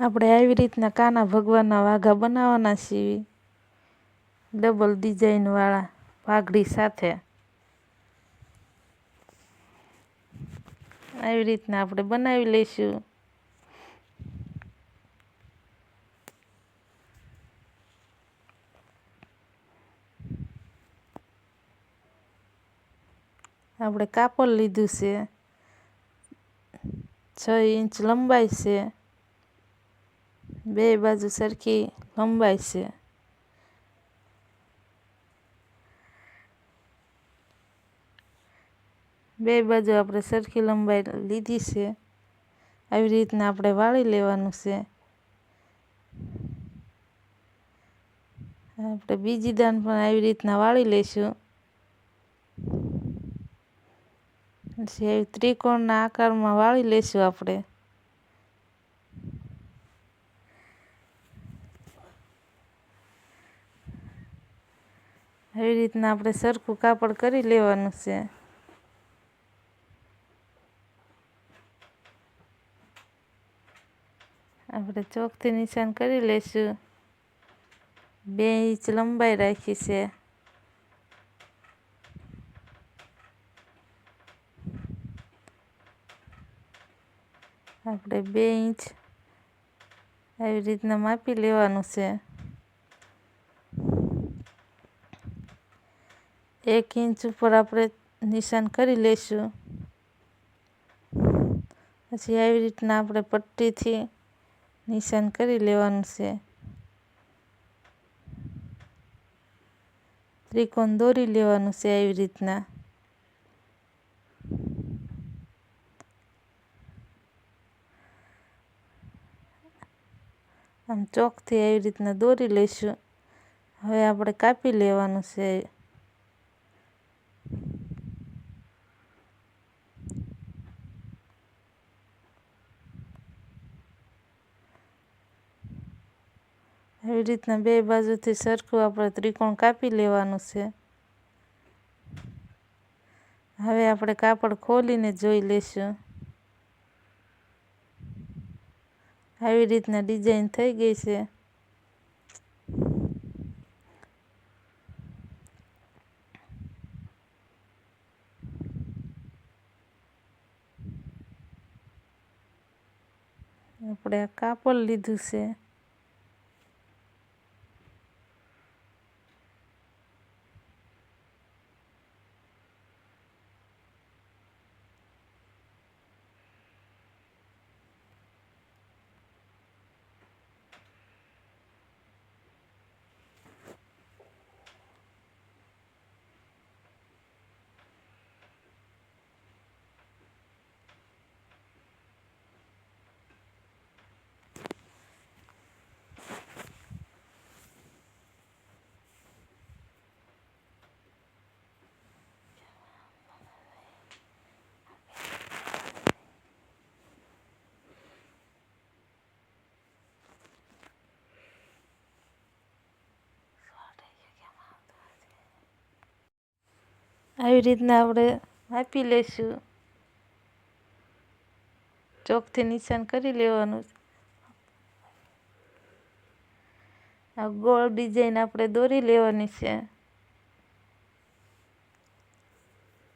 આપણે આવી રીતના કાના ભગવાનના વાઘા બનાવવાના છીએ. ડબલ ડિઝાઇનવાળા પાઘડી સાથે. આવી રીતના આપણે બનાવી લઈશું. આપણે કાપડ લીધું છે. છ ઇંચ લંબાઈ છે. બે બાજુ સરખી લંબાઈ છે. બે બાજુ આપણે સરખી લંબાઈ લીધી છે. આવી રીતના આપણે વાળી લેવાનું છે. આપણે બીજી દાન પણ આવી રીતના વાળી લઈશું. પછી ત્રિકોણના આકારમાં વાળી લઈશું આપણે. આવી રીતના આપણે સરખું કાપડ કરી લેવાનું છે. આપણે ચોકથી નિશાન કરી લઈશું. બે ઇંચ લંબાઈ રાખી છે. આપણે બે ઇંચ આવી રીતના માપી લેવાનું છે. એક ઇંચ ઉપર આપણે નિશાન કરી લઈશું. પછી આવી રીતના આપણે પટ્ટીથી નિશાન કરી લેવાનું છે. ત્રિકોણ દોરી લેવાનું છે આવી રીતના. આમ ચોકથી આવી રીતના દોરી લઈશું. હવે આપણે કાપી લેવાનું છે. આવી રીતના બે બાજુથી સરખું આપણે ત્રિકોણ કાપી લેવાનું છે. હવે આપણે કાપડ ખોલીને જોઈ લઈશું. આવી રીતના ડિઝાઇન થઈ ગઈ છે. આપણે આ કાપડ લીધું છે. આવી રીતના આપણે આપી લઈશું. ચોકથી નિશાન કરી લેવાનું. આ ગોળ ડિઝાઇન આપણે દોરી લેવાની છે.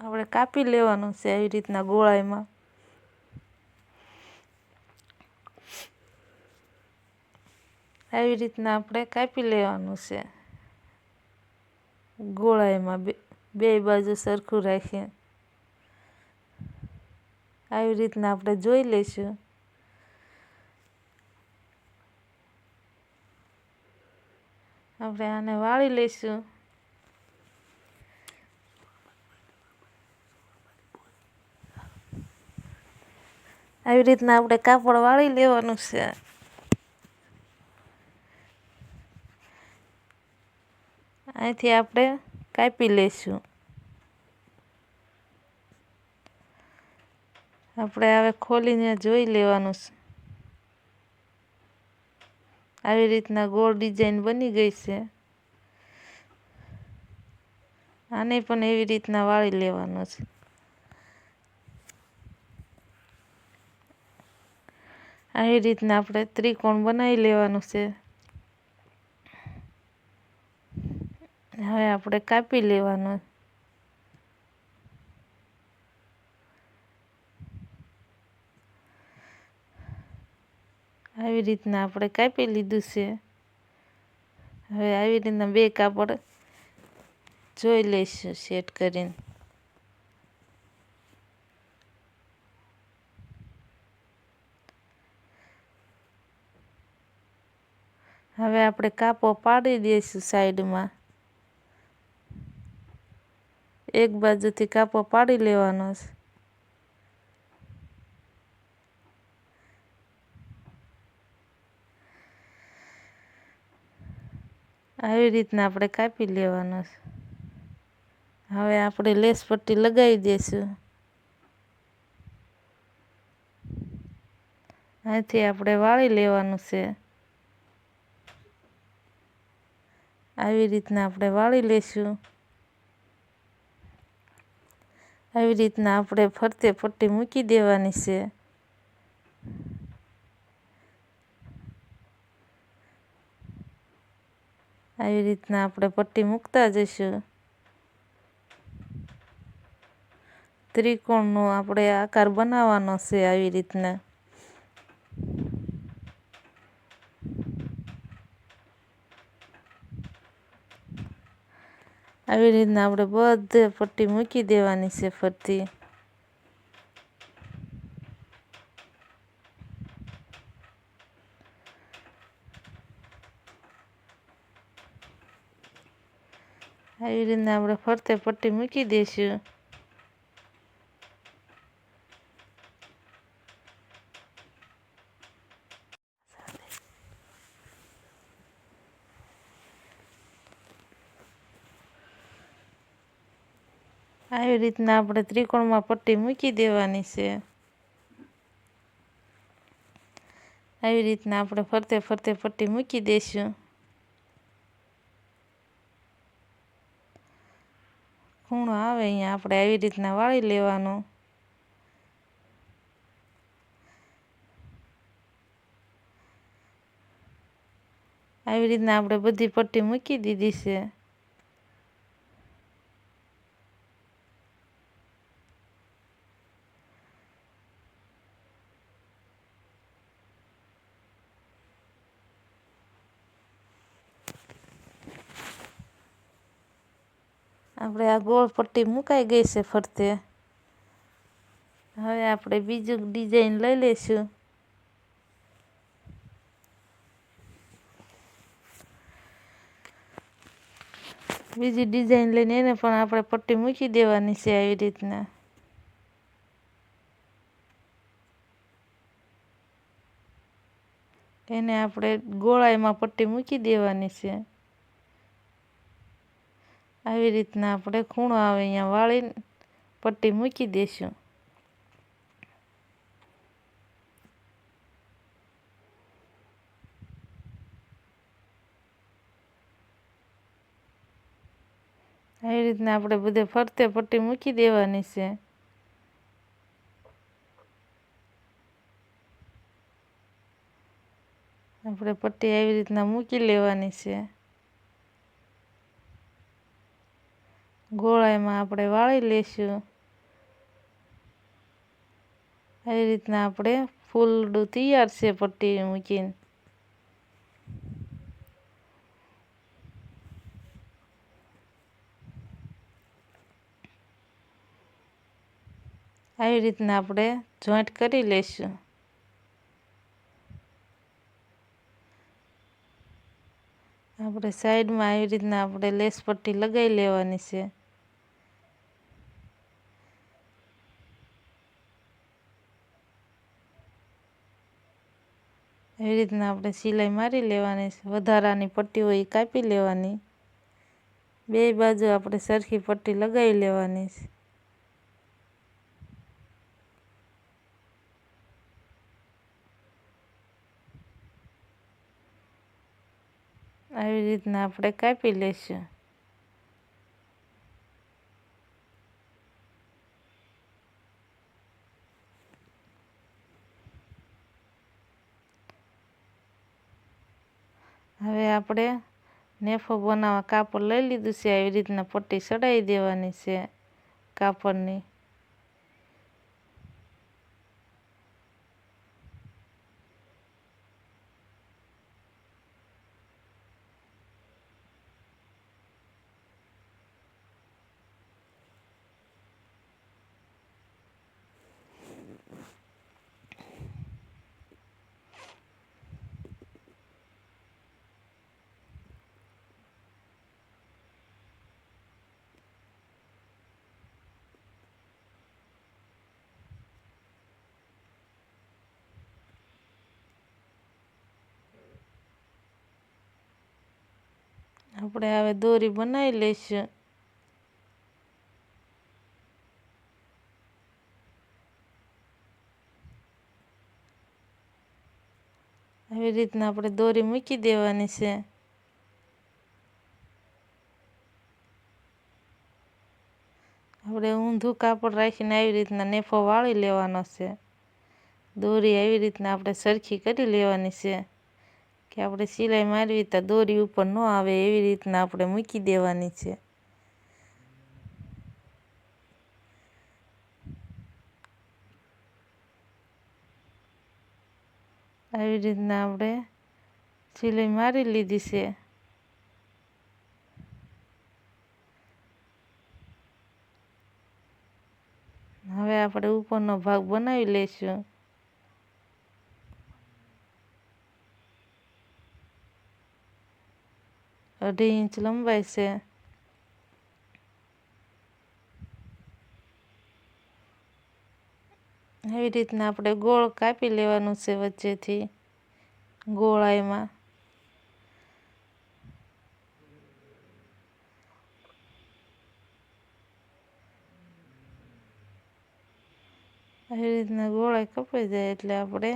આપણે કાપી લેવાનું છે આવી રીતના ગોળાઈમાં. આવી રીતના આપણે કાપી લેવાનું છે ગોળાઈમાં બે બે બાજુ સરખું રાખીએ આવી રીતના આપણે જોઈ લઈશું. આપણે આને વાળી લઈશું. આવી રીતના આપણે કાપડ વાળી લેવાનું છે. અહીંથી આપણે કાપી લઈશું. આપણે હવે ખોલીને જોઈ લેવાનું છે. આવી રીતના ગોળ ડિઝાઇન બની ગઈ છે. આને પણ એવી રીતના વાળી લેવાનું છે. આવી રીતના આપણે ત્રિકોણ બનાવી લેવાનું છે. હવે આપણે કાપી લેવાનું. આવી રીતના આપણે કાપી લીધું છે. હવે આવી રીતના બે કાપડ જોઈ લઈશું સેટ કરીને. હવે આપણે કાપો પાડી દઈશું સાઈડમાં. એક બાજુથી કાપો પાડી લેવાનો છે. આવી રીતના આપણે કાપી લેવાનો છે. હવે આપણે લેસ પટ્ટી લગાવી દઈશું અહીંથી આપણે વાળી લેવાનું છે. આવી રીતના આપણે વાળી લઈશું આવી રીતના આપણે ફરતે પટ્ટી મૂકી દેવાની છે. આવી રીતના આપણે પટ્ટી મૂકતા જઈશું. ત્રિકોણનો આપણે આકાર બનાવવાનો છે આવી રીતના. આવી રીતના આપણે બધે પટ્ટી મૂકી દેવાની છે ફરતી. આવી રીતના આપણે ફરતે પટ્ટી મૂકી દઈશું આવી રીતના આપણે ત્રિકોણમાં પટ્ટી મૂકી દેવાની છે. આવી રીતના આપણે ફરતે ફરતે પટ્ટી મૂકી દઈશું ખૂણો આવે અહીંયા આપણે આવી રીતના વાળી લેવાનું. આવી રીતના આપણે બધી પટ્ટી મૂકી દીધી છે. આ ગોળ પટ્ટી મુકાઈ ગઈ છે ફરતે. હવે આપણે બીજું ડિઝાઇન લઈ લઈશું. બીજી ડિઝાઇન લઈને એને પણ આપણે પટ્ટી મૂકી દેવાની છે આવી રીતના. એને આપણે ગોળાઈમાં પટ્ટી મૂકી દેવાની છે. આવી રીતના આપણે ખૂણો આવે અહીંયા વાળીને પટ્ટી મૂકી દઈશું આવી રીતના આપણે બધે ફરતે પટ્ટી મૂકી દેવાની છે. આપણે પટ્ટી આવી રીતના મૂકી લેવાની છે. ગોળાઈમાં આપણે વાળી લઈશું આવી રીતના આપણે ફૂલડું તૈયાર છે પટ્ટી મૂકીને. આવી રીતના આપણે જોઈન્ટ કરી લઈશું આપણે સાઈડમાં આવી રીતના આપણે લેસ પટ્ટી લગાવી લેવાની છે. એવી રીતના આપણે સિલાઈ મારી લેવાની વધારાની પટ્ટી હોય એ કાપી લેવાની. બે બાજુ આપણે સરખી પટ્ટી લગાવી લેવાની છે. આવી રીતના આપણે કાપી લઈશું. હવે આપણે નેફો બનાવવા કાપડ લઈ લીધું છે. આવી રીતના પટ્ટી ચડાવી દેવાની છે કાપડની. આપણે હવે દોરી બનાવી લઈશું. આવી રીતના આપણે દોરી મૂકી દેવાની છે. આપણે ઊંધું કાપડ રાખીને આવી રીતના નેફો વાળી લેવાનો છે. દોરી આવી રીતના આપણે સરખી કરી લેવાની છે. કે આપણે સિલાઈ મારવી તો દોરી ઉપર ન આવે એવી રીતના આપણે મૂકી દેવાની છે. આવી રીતના આપણે સિલાઈ મારી લીધી છે. હવે આપણે ઉપરનો ભાગ બનાવી લઈશું. ઇંચ લંબાઈ છે એવી રીતના આપણે ગોળ કાપી લેવાનું છે વચ્ચેથી ગોળાઈમાં આવી રીતના ગોળાઈ કપાઈ જાય એટલે આપણે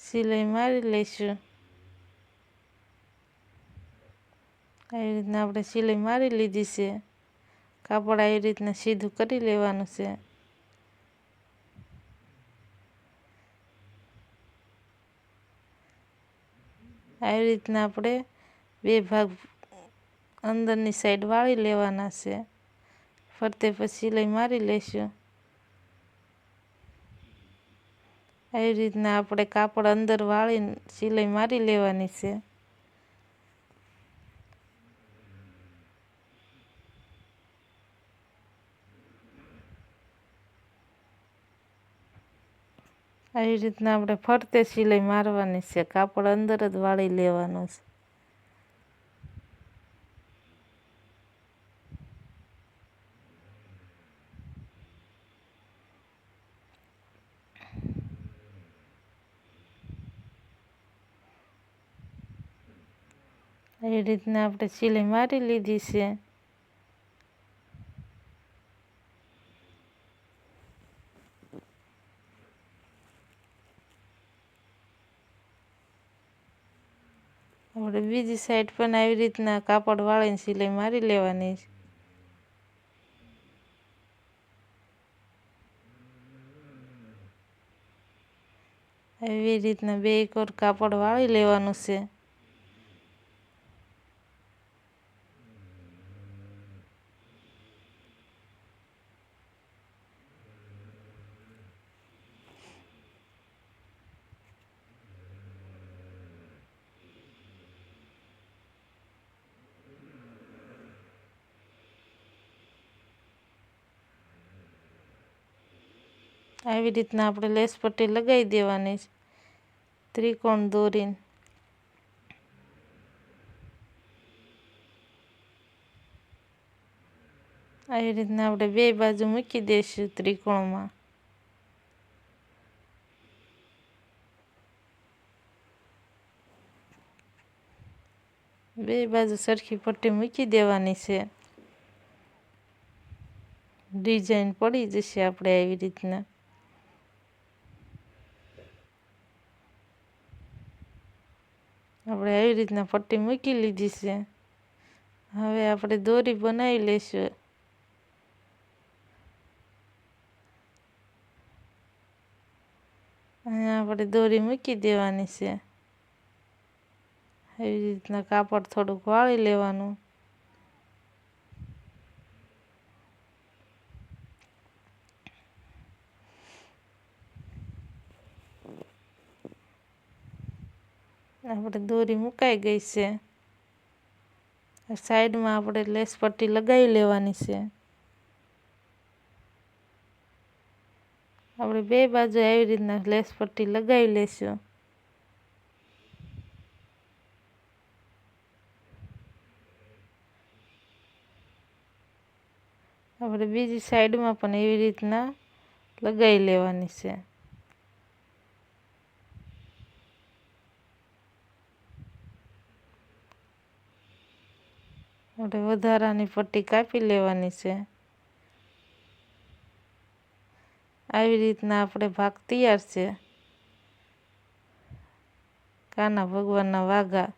સિલાઈ મારી લઈશું આવી રીતના આપણે સિલાઈ મારી લીધી છે? કાપડ આવી રીતના સીધું કરી લેવાનું છે. આવી રીતના આપણે બે ભાગ અંદરની સાઈડ વાળી લેવાના છે. ફરતે પછી સિલાઈ મારી લઈશું. આવી રીતના આપણે કાપડ અંદર વાળી સિલાઈ મારી લેવાની છે. આવી રીતના આપણે ફરતે સિલાઈ મારવાની છે. કાપડ અંદર જ વાળી લેવાનું છે. એ રીતના આપણે સિલાઈ મારી લીધી છે. આપણે બીજી સાઈડ પણ આવી રીતના કાપડ વાળીને સિલાઈ મારી લેવાની છે. એવી રીતના બે કોર કાપડ વાળી લેવાનું છે. આવી રીતના આપણે લેસ પટ્ટી લગાવી દેવાની છે. ત્રિકોણ દોરીને. આવી રીતના આપણે બે બાજુ મૂકી દઈશું ત્રિકોણમાં. બે બાજુ સરખી પટ્ટી મૂકી દેવાની છે. ડિઝાઇન પડી જશે આપણે આવી રીતના. આપણે આવી રીતના પટ્ટી મૂકી લીધી છે. હવે આપણે દોરી બનાવી લઈશું. અહીંયા આપણે દોરી મૂકી દેવાની છે. એવી રીતના કાપડ થોડુંક વાળી લેવાનું. આપણે દોરી મુકાઈ ગઈ છે. સાઈડમાં આપણે લેસ પટ્ટી લગાવી લેવાની છે. આપણે બે બાજુ આવી રીતના લેસ પટ્ટી લગાવી લેશું. આપણે બીજી સાઈડમાં પણ એવી રીતના લગાવી લેવાની છે. આપણે વધારાની પટ્ટી કાપી લેવાની છે. આવી રીતના આપણે ભાગ તૈયાર છે. કાના ભગવાનના વાઘા.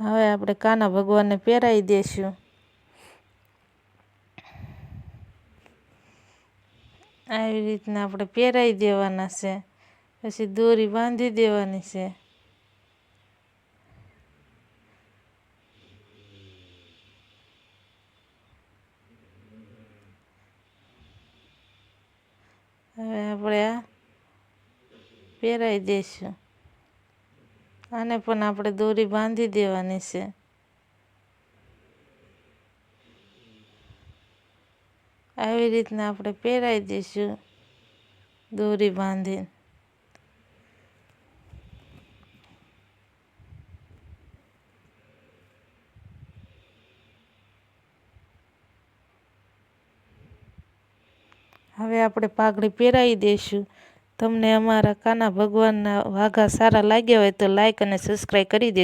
હવે આપણે કાના ભગવાનને પહેરાવી દઈશું આવી રીતના આપણે પહેરાવી દેવાના છે. પછી દોરી બાંધી દેવાની છે હવે આપણે આ પહેરાવી દઈશું આને પણ આપણે દોરી બાંધી દેવાની છે. આવી રીતના આપણે પહેરાવી દઈશું દોરી બાંધીને. હવે આપણે પાઘડી પહેરાવી દઈશું. તમને અમારા કાના ભગવાનના વાઘા સારા લાગ્યા હોય તો લાઈક અને સબસ્ક્રાઈબ કરી દેજો.